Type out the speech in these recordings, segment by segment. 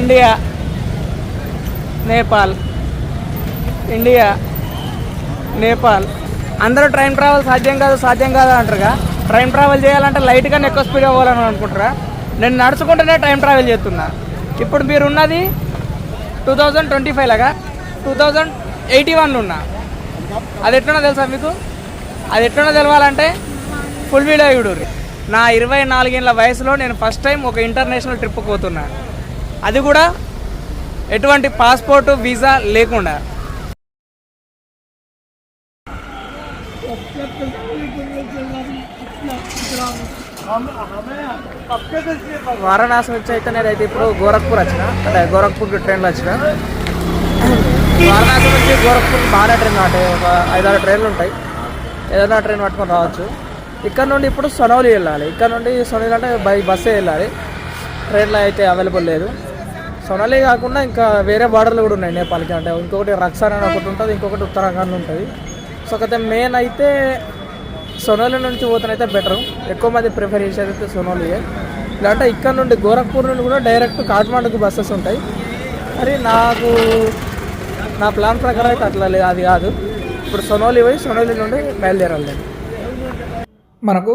India Nepal India Nepal. అందరూ train travel సాధ్యం కాదు సాధ్యం కాదు అంటారుగా. ట్రైన్ ట్రావెల్ చేయాలంటే లైట్గా ఎక్కువ స్పీడ్ అవ్వాలని అనుకుంటారా? నేను నడుచుకుంటూనే టైం ట్రావెల్ చేస్తున్నా. ఇప్పుడు మీరు ఉన్నది టూ థౌజండ్ ట్వంటీ ఫైవ్ లాగా. టూ థౌజండ్ ఎయిటీ వన్ ఉన్నా. అది ఎట్లున్నా తెలుసా మీకు? అది ఎట్లున్నా తెలవాలంటే ఫుల్ వీడియో చూడు నా ఇరవై నాలుగేళ్ళ వయసులో నేను ఫస్ట్ టైం ఒక ఇంటర్నేషనల్ ట్రిప్ పోతున్నా. అది కూడా ఎటువంటి పాస్పోర్ట్ వీసా లేకుండా. వారణాసి నుంచి అయితే నేనైతే ఇప్పుడు గోరఖ్పూర్ వచ్చిన అంటే గోరఖ్పూర్కి ట్రైన్లో వచ్చిన. వారణాసి నుంచి గోరఖ్పూర్ బాగానే ట్రైన్ అంటే ఒక ఐదారు ట్రైన్లు ఉంటాయి. ఏదైనా ట్రైన్ పట్టుకొని రావచ్చు. ఇక్కడ నుండి ఇప్పుడు సొనౌలి వెళ్ళాలి. ఇక్కడ నుండి సొనౌలి అంటే బై బస్సే వెళ్ళాలి. ట్రైన్లో అయితే అవైలబుల్ లేదు. సొనాలి కాకుండా ఇంకా వేరే బార్డర్లు కూడా ఉన్నాయి నేపాల్కి. అంటే ఇంకొకటి రక్సాన్ అని ఒకటి ఉంటుంది ఇంకొకటి ఉత్తరాఖండ్ ఉంటుంది. సో అయితే మెయిన్ అయితే సొనాలి నుంచి పోతేనైతే బెటర్ ఎక్కువ మంది ప్రిఫర్ చేసేది అయితే సొనాలియే. లేదంటే ఇక్కడ నుండి గోరఖ్పూర్ నుండి కూడా డైరెక్ట్ కాఠ్మాండుకు బస్సెస్ ఉంటాయి. మరి నాకు నా ప్లాన్ ప్రకారం అయితే అట్లా లేదు అది కాదు. ఇప్పుడు సొనోలి పోయి సొనోలి నుండి బయలుదేరాలి మనకు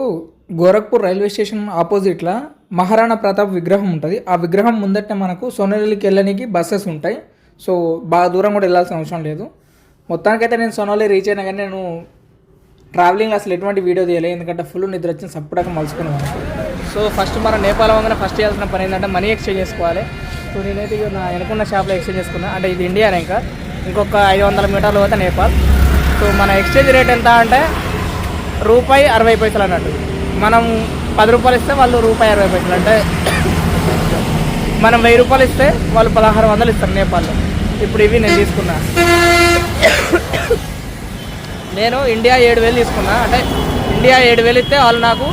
గోరఖ్పూర్ రైల్వే స్టేషన్ ఆపోజిట్లో మహారాణా ప్రతాప్ విగ్రహం ఉంటుంది. ఆ విగ్రహం ముందట మనకు సోనోలికి వెళ్ళడానికి బస్సెస్ ఉంటాయి. సో బాగా దూరం కూడా వెళ్ళాల్సిన అవసరం లేదు. మొత్తానికైతే నేను సోనోలి రీచ్ అయినా కానీ నేను ట్రావెలింగ్ అసలు ఎటువంటి వీడియో తీయలేదు ఎందుకంటే ఫుల్ నిద్ర వచ్చింది. సప్పుడాక మలుచుకున్నాను. సో ఫస్ట్ మనం నేపాల్ వంగన ఫస్ట్ చేయాల్సిన పని ఏంటంటే మనీ ఎక్స్చేంజ్ చేసుకోవాలి. సో నేనైతే నా వెనుకున్న షాప్లో ఎక్స్చేంజ్ చేసుకున్నా. అంటే ఇది ఇండియానే ఇంకా. ఇంకొక ఐదు వందల మీటర్లు పోతే నేపాల్ సో మన ఎక్స్చేంజ్ రేట్ ఎంత అంటే రూపాయి అరవై పైసలు అన్నట్టు. మనం పది రూపాయలు ఇస్తే వాళ్ళు రూపాయి అరవై పైసలు. అంటే మనం వెయ్యి రూపాయలు ఇస్తే వాళ్ళు పదహారు వందలు ఇస్తారు నేపాల్లో. ఇప్పుడు ఇవి నేను తీసుకున్నా. నేను ఇండియా ఏడు వేలు తీసుకున్నా. అంటే ఇండియా ఏడు వేలు ఇస్తే వాళ్ళు నాకు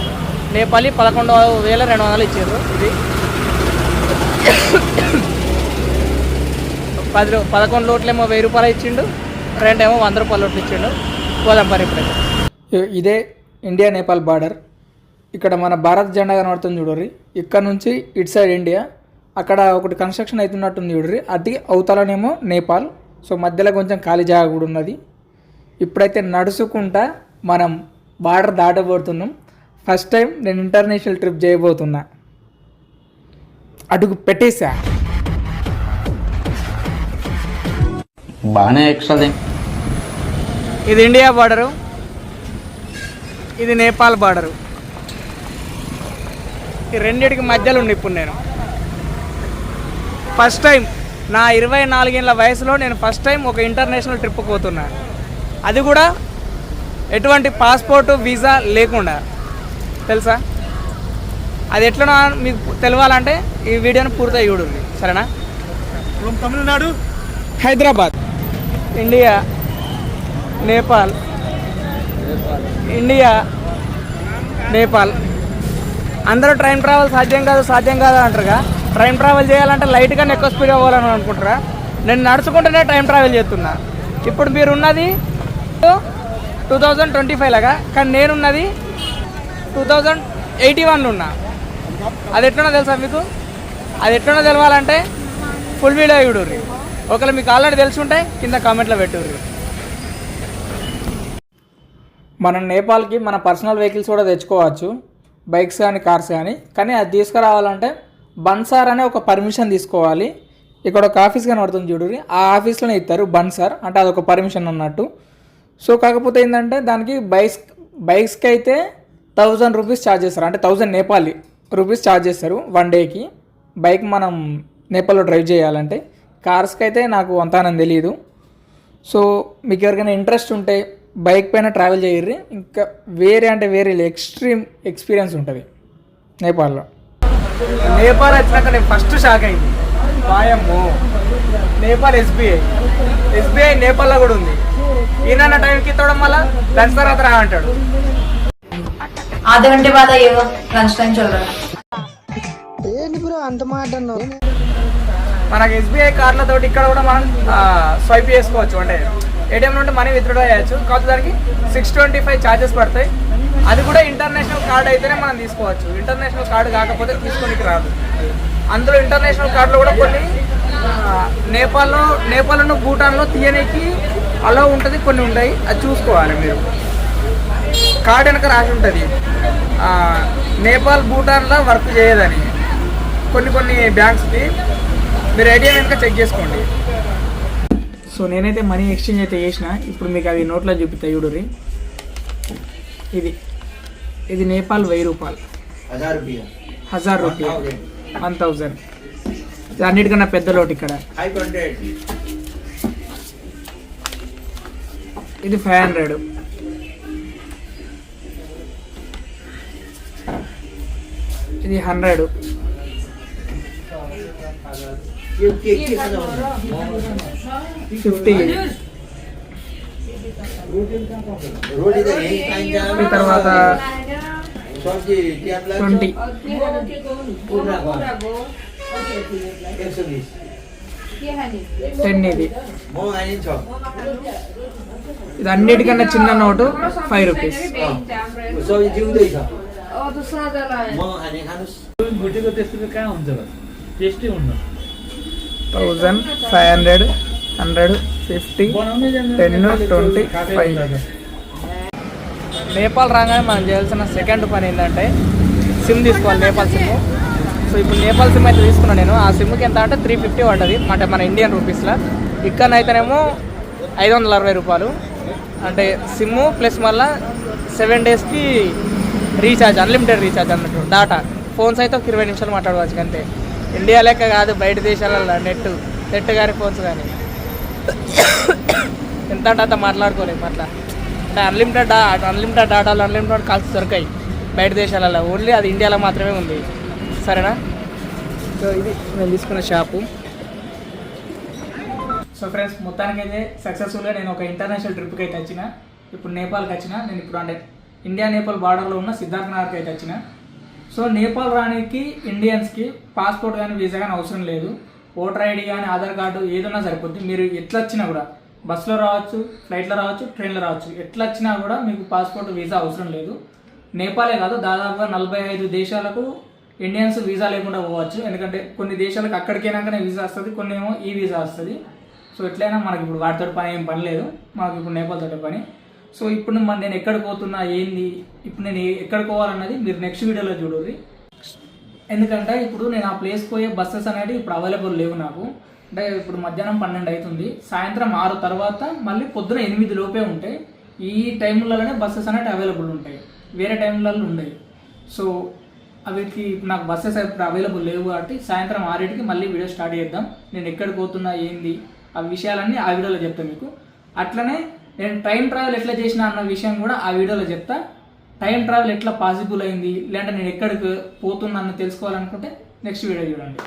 నేపాలి పదకొండు వేల రెండు వందలు ఇచ్చారు. ఇది పది రూ- పదకొండు లోట్లేమో వెయ్యి రూపాయలు ఇచ్చిండు. రెండేమో వంద రూపాయల లోట్లు ఇచ్చిండు. పోదాం పని ఇప్పుడైతే ఇదే ఇండియా నేపాల్ బార్డర్. ఇక్కడ మన భారత్ జెండా కనబడుతుంది చూడరి ఇక్కడ నుంచి ఇటు సైడ్ ఇండియా. అక్కడ ఒకటి కన్స్ట్రక్షన్ అవుతున్నట్టుంది చూడరి అది అవతలనేమో నేపాల్. సో మధ్యలో కొంచెం ఖాళీ జాగా కూడా ఉన్నది. ఇప్పుడైతే నడుచుకుంటా మనం బార్డర్ దాటబోతున్నాం. ఫస్ట్ టైం నేను ఇంటర్నేషనల్ ట్రిప్ చేయబోతున్నా. అడుగు పెట్టేశా. బాగానే ఎక్స్ట్రా ఇది ఇండియా బార్డరు. ఇది నేపాల్ బార్డరు. ఈ రెండింటికి మధ్యలో ఉండి ఇప్పుడు నేను. ఫస్ట్ టైం నా ఇరవై నాలుగేళ్ళ వయసులో నేను ఫస్ట్ టైం ఒక ఇంటర్నేషనల్ ట్రిప్ పోతున్నా. అది కూడా ఎటువంటి పాస్పోర్ట్ వీసా లేకుండా. తెలుసా? అది ఎట్లనో మీకు తెలవాలంటే ఈ వీడియోని పూర్తిగా చూడండి. సరేనా? Tamil Nadu Hyderabad India Nepal India Nepal. అందరూ ట్రైన్ ట్రావెల్ సాధ్యం కాదు సాధ్యం కాదు అంటారుగా. ట్రైన్ ట్రావెల్ చేయాలంటే లైట్గా ఎక్కువ స్పీడ్ అవ్వాలని అనుకుంటారా. నేను నడుచుకుంటూనే టైం ట్రావెల్ చేస్తున్నా. ఇప్పుడు మీరు ఉన్నది టూ థౌజండ్ ట్వంటీ ఫైవ్ లాగా కానీ నేనున్నది టూ థౌజండ్ ఎయిటీ వన్ ఉన్నా. అది ఎట్లున్నా తెలుసా మీకు? అది ఎట్లున్నా తెలవాలంటే ఫుల్ వీడియో చూడుర్రి. ఒకవేళ మీకు ఆల్రెడీ తెలిసి ఉంటే కింద కామెంట్లో పెట్టుర్రి. మనం నేపాల్కి మన పర్సనల్ వెహికల్స్ కూడా తెచ్చుకోవచ్చు. బైక్స్ కానీ కార్స్ కానీ. కానీ అది తీసుకురావాలంటే బన్సార్ అనే ఒక పర్మిషన్ తీసుకోవాలి. ఇక్కడ ఒక ఆఫీస్ కనబడుతుంది చూడండి ఆ ఆఫీస్లోనే ఇస్తారు బన్సార్. అంటే అదొక పర్మిషన్ అన్నట్టు. సో కాకపోతే ఏంటంటే దానికి బైక్స్ బైక్స్కి అయితే థౌజండ్ రూపీస్ ఛార్జ్ చేస్తారు. అంటే థౌజండ్ నేపాలి రూపీస్ ఛార్జ్ చేస్తారు వన్ డేకి. బైక్ మనం నేపాల్లో డ్రైవ్ చేయాలంటే. కార్స్కి అయితే నాకు అంతానని తెలియదు సో మీకు ఎవరికైనా ఇంట్రెస్ట్ ఉంటే బైక్ పైన ట్రావెల్ చేయరు ఇంకా వేరే అంటే వేరే ఎక్స్ట్రీమ్ ఎక్స్పీరియన్స్ ఉంటుంది నేపాల్లో. నేపాల్ వచ్చినాక నేను ఫస్ట్ షాక్ అయింది. వాయమ్మో. నేపాల్ ఎస్బీఐ ఎస్బీఐ నేపాల్లో కూడా ఉంది. ఈయన టైంకి ఇవ్వడం వల్ల లంచ్ తర్వాత రా అంటాడు. ఆధ బాధ లంచ్ టైం బ్రో అంత మాట మనకు ఎస్బీఐ కార్లతోటి ఇక్కడ కూడా మనం స్వైప్ చేసుకోవచ్చు. అంటే ఏటీఎం నుండి మనీ విత్డ్రా చేయొచ్చు. కాకపోతే దానికి సిక్స్ ట్వంటీ ఫైవ్ ఛార్జెస్ పడతాయి. అది కూడా ఇంటర్నేషనల్ కార్డ్ అయితేనే మనం తీసుకోవచ్చు. ఇంటర్నేషనల్ కార్డు కాకపోతే తీసుకోనికి రాదు. అందులో ఇంటర్నేషనల్ కార్డులో కూడా కొన్ని నేపాల్లో నేపాల్లో భూటాన్లో తీయనీకి అలా ఉంటుంది కొన్ని ఉంటాయి. అది చూసుకోవాలి మీరు. కార్డు వెనక రాసి ఉంటుంది. నేపాల్ భూటాన్లో వర్క్ చేయదని. కొన్ని కొన్ని బ్యాంక్స్కి మీరు ఏటీఎం వెనక చెక్ చేసుకోండి. సో నేనైతే మనీ ఎక్స్చేంజ్ అయితే చేసిన. ఇప్పుడు మీకు అది నోట్లో చూపిస్తాయి చూడురి ఇది. ఇది నేపాల్ వెయ్యి రూపాయలు. హజార్ రూపాయలు. వన్ థౌజండ్ అన్నిటికన్నా పెద్ద లోటు ఇక్కడ. ఇది ఫైవ్ హండ్రెడ్. ఇది హండ్రెడ్. ఫిఫ్టీ. తర్వాత ట్వంటీ. టెన్ ఇది. ఇది అన్నిటికన్నా చిన్న నోటు ఫైవ్ రూపీస్. గుడ్డి కొట్టేస్తుంది కానీ ఉంచదు. టేస్టీ ఉండదు. Thousand five hundred hundred fifty ten twenty five. Nepal రాగానే మనం చేయాల్సిన సెకండ్ పని ఏంటంటే సిమ్ తీసుకోవాలి నేపాల్ సిమ్. సో ఇప్పుడు నేపాల్ సిమ్ అయితే తీసుకున్నాను నేను. ఆ సిమ్కి ఎంత అంటే త్రీ ఫిఫ్టీ పడ్డది అంటే మన ఇండియన్ రూపీస్లో. ఇక్కడనైతేనేమో ఐదు వందల అరవై రూపాయలు. అంటే సిమ్ ప్లస్ మళ్ళీ సెవెన్ డేస్కి రీఛార్జ్ అన్లిమిటెడ్ రీఛార్జ్ అన్నట్టు డాటా. ఫోన్స్ అయితే ఒక ఇరవై నిమిషాలు మాట్లాడవచ్చు అంతే. ఇండియా లెక్క కాదు బయట దేశాలలో నెట్ నెట్ కానీ ఫోన్స్ కానీ ఎంత అంత మాట్లాడుకోలేము అట్లా. అంటే అన్లిమిటెడ్ అన్లిమిటెడ్ డాటాలు అన్లిమిటెడ్ కాల్స్ దొరకాయి బయట దేశాలలో ఓన్లీ అది ఇండియాలో మాత్రమే ఉంది. సరేనా? సో ఇది నేను తీసుకున్న షాపు సో ఫ్రెండ్స్ మొత్తానికి అయితే సక్సెస్ఫుల్గా నేను ఒక ఇంటర్నేషనల్ ట్రిప్కి అయితే వచ్చిన. ఇప్పుడు నేపాల్కి వచ్చిన. నేను ఇప్పుడు అంటే ఇండియా నేపాల్ బార్డర్లో ఉన్న సిద్ధార్థనగర్కి అయితే వచ్చిన. సో నేపాల్ రానికి ఇండియన్స్కి పాస్పోర్ట్ కానీ వీసా కానీ అవసరం లేదు. ఓటర్ ఐడి కానీ ఆధార్ కార్డు ఏదైనా సరిపోద్ది. మీరు ఎట్లా వచ్చినా కూడా బస్సులో రావచ్చు ఫ్లైట్లో రావచ్చు ట్రైన్లో రావచ్చు. ఎట్లా వచ్చినా కూడా మీకు పాస్పోర్ట్ వీసా అవసరం లేదు. నేపాలే కాదు దాదాపుగా నలభై ఐదు దేశాలకు ఇండియన్స్ వీసా లేకుండా పోవచ్చు. ఎందుకంటే కొన్ని దేశాలకు అక్కడికైనాకనే వీసా వస్తుంది కొన్ని ఏమో ఈ వీసా వస్తుంది. సో ఎట్లయినా మనకి ఇప్పుడు వాటితో పని ఏం పని లేదు. మాకు ఇప్పుడు నేపాల్ తోటి పని. సో ఇప్పుడు మన నేను ఎక్కడ పోతున్నా ఏంది? ఇప్పుడు నేను ఎక్కడ పోవాలన్నది మీరు నెక్స్ట్ వీడియోలో చూడండి ఎందుకంటే ఇప్పుడు నేను ఆ ప్లేస్ పోయే బస్సెస్ అనేవి ఇప్పుడు అవైలబుల్ లేవు నాకు. అంటే ఇప్పుడు మధ్యాహ్నం పన్నెండు అవుతుంది. సాయంత్రం ఆరు తర్వాత మళ్ళీ పొద్దున ఎనిమిది లోపే ఉంటాయి ఈ టైంలలోనే బస్సెస్ అనేవి అవైలబుల్ ఉంటాయి. వేరే టైంలలో ఉండవు. సో అవికి నాకు బస్సెస్ ఇప్పుడు అవైలబుల్ లేవు కాబట్టి సాయంత్రం ఆరింటికి మళ్ళీ వీడియో స్టార్ట్ చేద్దాం. నేను ఎక్కడ పోతున్నా ఏంది? ఆ విషయాలన్నీ ఆ వీడియోలో చెప్తాను మీకు. అట్లనే నేను టైం ట్రావెల్ ఎట్లా చేసిన అన్న విషయం కూడా ఆ వీడియోలో చెప్తా. టైం ట్రావెల్ ఎట్లా పాసిబుల్ అయింది? లేదంటే నేను ఎక్కడికి పోతున్నాను తెలుసుకోవాలనుకుంటే నెక్స్ట్ వీడియో చూడండి.